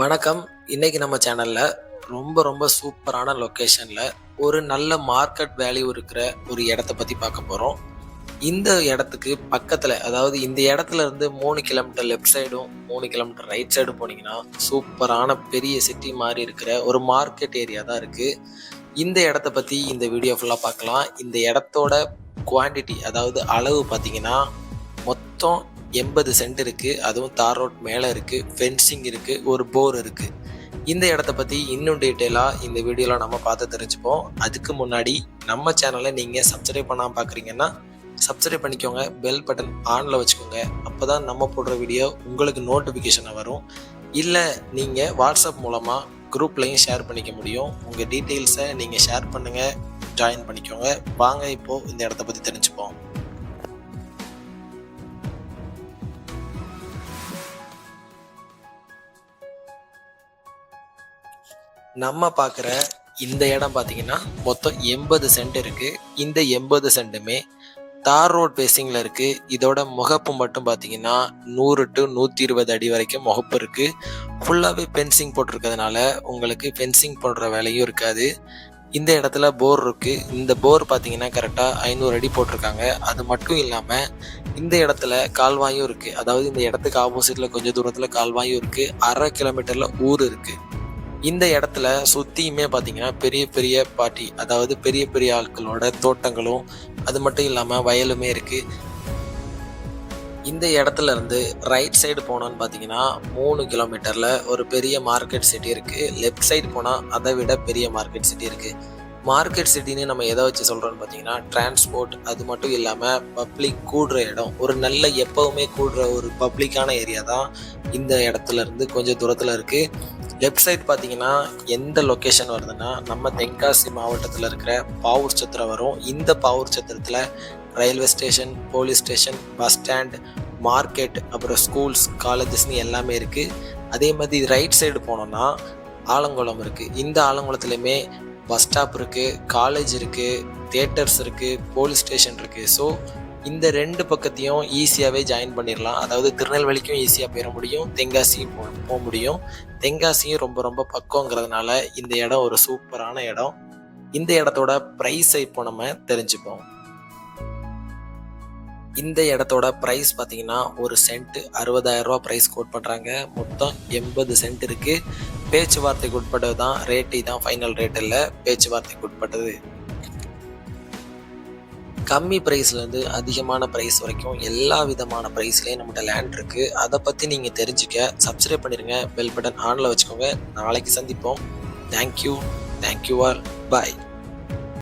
வணக்கம். இன்னைக்கு நம்ம சேனல்ல ரொம்ப ரொம்ப சூப்பரான லொக்கேஷன்ல ஒரு நல்ல மார்க்கெட் வேல்யூ இருக்கிற ஒரு இடத்த பத்தி பார்க்க போறோம். இந்த இடத்துக்கு பக்கத்துல அதாவது இந்த இடத்துல இருந்து மூணு கிலோமீட்டர் லெஃப்ட் சைடும் மூணு கிலோமீட்டர் ரைட் சைடும் போனீங்கன்னா சூப்பரான பெரிய சிட்டி மாதிரி இருக்கிற ஒரு மார்க்கெட் ஏரியா தான் இருக்கு. இந்த இடத்த பத்தி இந்த வீடியோ ஃபுல்லா பார்க்கலாம். இந்த இடத்தோட குவாண்டிட்டி அதாவது அளவு பார்த்தீங்கன்னா மொத்தம் எண்பது சென்ட் இருக்குது அதுவும் தார் ரோட் மேலே இருக்குது ஃபென்சிங் இருக்குது ஒரு போர் இருக்குது இந்த இடத்த பற்றி இன்னும் டீட்டெயிலாக இந்த வீடியோவில் நம்ம பார்த்து தெரிஞ்சுப்போம். அதுக்கு முன்னாடி நம்ம சேனலை நீங்கள் சப்ஸ்கிரைப் பண்ணாம பார்க்குறீங்கன்னா சப்ஸ்கிரைப் பண்ணிக்கோங்க பெல் பட்டன் ஆனில் வச்சுக்கோங்க. அப்போ தான் நம்ம போடுற வீடியோ உங்களுக்கு நோட்டிஃபிகேஷனாக வரும். இல்லை நீங்கள் வாட்ஸ்அப் மூலமாக குரூப்லையும் ஷேர் பண்ணிக்க முடியும். உங்கள் டீட்டெயில்ஸை நீங்கள் ஷேர் பண்ணுங்கள் ஜாயின் பண்ணிக்கோங்க. வாங்க இப்போது இந்த இடத்த பற்றி தெரிஞ்சுப்போம். நம்ம பார்க்குற இந்த இடம் பார்த்தீங்கன்னா மொத்தம் எண்பது சென்ட் இருக்குது இந்த எண்பது சென்ட்டுமே தார் ரோட் பேசிங்கில் இருக்குது இதோட முகப்பு மட்டும் பார்த்தீங்கன்னா நூறு டு நூற்றி இருபது அடி வரைக்கும் முகப்பு இருக்குது ஃபுல்லாகவே ஃபென்சிங் போட்டிருக்கிறதுனால உங்களுக்கு ஃபென்சிங் போடுற வேலையும் இருக்காது. இந்த இடத்துல போர் இருக்குது இந்த போர் பார்த்தீங்கன்னா கரெக்டாக ஐநூறு அடி போட்டிருக்காங்க. அது மட்டும் இல்லாமல் இந்த இடத்துல கால்வாயும் இருக்குது அதாவது இந்த இடத்துக்கு ஆப்போசிட்டில் கொஞ்சம் தூரத்தில் கால்வாயும் இருக்குது அரை கிலோமீட்டரில் ஊர் இருக்குது இந்த இடத்துல சுத்தியுமே பாத்தீங்கன்னா பெரிய பெரிய பாட்டி அதாவது பெரிய பெரிய ஆட்களோட தோட்டங்களும் அது மட்டும் இல்லாம வயலுமே இருக்கு. இந்த இடத்துல இருந்து ரைட் சைடு போனோம்னு பார்த்தீங்கன்னா மூணு கிலோமீட்டரில் ஒரு பெரிய மார்க்கெட் சிட்டி இருக்குது லெஃப்ட் சைடு போனால் அதை விட பெரிய மார்க்கெட் சிட்டி இருக்குது மார்க்கெட் சிட்டின்னு நம்ம எதை வச்சு சொல்கிறோன்னு பார்த்தீங்கன்னா டிரான்ஸ்போர்ட் அது மட்டும் இல்லாமல் பப்ளிக் கூடுற இடம். ஒரு நல்ல எப்போவுமே கூடுற ஒரு பப்ளிக்கான ஏரியா தான் இந்த இடத்துல இருந்து கொஞ்சம் தூரத்தில் இருக்குது லெஃப்ட் சைட் பார்த்தீங்கன்னா எந்த லொக்கேஷன் வருதுன்னா நம்ம தென்காசி மாவட்டத்தில் இருக்கிற பாவூர் சத்திரம் வரும். இந்த பாவூர் சத்திரத்தில் railway station police station bus stand market அப்புறம் ஸ்கூல்ஸ் காலேஜஸ்னு எல்லாமே இருக்குது அதே மாதிரி ரைட் சைடு போனோம்னா ஆலங்குளம் இருக்குது இந்த ஆலங்குளத்துலையுமே பஸ் ஸ்டாப் இருக்குது காலேஜ் இருக்குது தேட்டர்ஸ் இருக்குது போலீஸ் ஸ்டேஷன் இருக்குது ஸோ இந்த ரெண்டு பக்கத்தையும் ஈஸியாகவே ஜாயின் பண்ணிடலாம் அதாவது திருநெல்வேலிக்கும் ஈஸியாக போயிட முடியும். தென்காசியும் போ போக முடியும். தென்காசியும் ரொம்ப ரொம்ப பக்கங்கிறதுனால இந்த இடம் ஒரு சூப்பரான இடம். இந்த இடத்தோட ப்ரைஸை இப்போ நம்ம தெரிஞ்சுப்போம். இந்த இடத்தோட ப்ரைஸ் பார்த்தீங்கன்னா ஒரு சென்ட் அறுபதாயிரம் ரூபா ப்ரைஸ் கோட் பண்ணுறாங்க மொத்தம் எண்பது சென்ட் இருக்குது பேச்சுவார்த்தைக்கு உட்பட்டது தான் ரேட்டு தான் ஃபைனல் ரேட் இல்லை. பேச்சுவார்த்தைக்கு உட்பட்டது. கம்மி ப்ரைஸ்லேருந்து அதிகமான ப்ரைஸ் வரைக்கும் எல்லா விதமான ப்ரைஸ்லேயும் நம்மகிட்ட லேண்ட் இருக்குது அதை பற்றி நீங்கள் தெரிஞ்சுக்க சப்ஸ்கிரைப் பண்ணிடுங்க பெல் பட்டன் ஆனில் வச்சுக்கோங்க. நாளைக்கு சந்திப்போம். தேங்க்யூ தேங்க்யூ ஆர் பாய்